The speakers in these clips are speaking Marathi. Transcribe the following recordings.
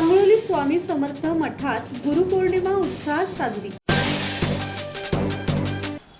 स्वामी समर्थ मठात गुरुपौर्णिमा उत्साहात साजरी.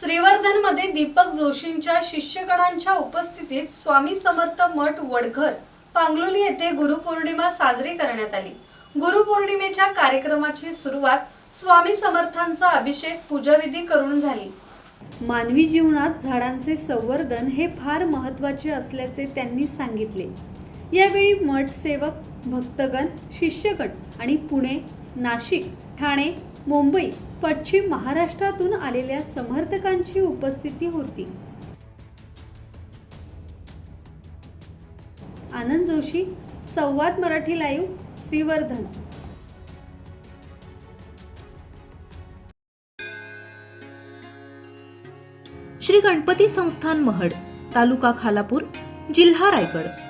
श्रीवर्धनमध्ये दीपक जोशींच्या शिष्यगणांच्या उपस्थितीत स्वामी समर्थ मठ वडघर पांगलोली येथे गुरुपौर्णिमा साजरी करण्यात आली. गुरुपौर्णिमेच्या कार्यक्रमाची सुरुवात स्वामी समर्थांचा अभिषेक पूजाविधी करून झाली. मानवी जीवनात झाडांचे संवर्धन हे फार महत्त्वाचे असल्याचे त्यांनी सांगितले. यावेळी मठ सेवक भक्तगण शिष्यगण आणि पुणे नाशिक ठाणे मुंबई पश्चिम महाराष्ट्रातून आलेल्या समर्थकांची उपस्थिती होती. आनंद जोशी संवाद मराठी लाईव्ह श्रीवर्धन. श्री गणपती संस्थान महड तालुका खालापूर जिल्हा रायगड.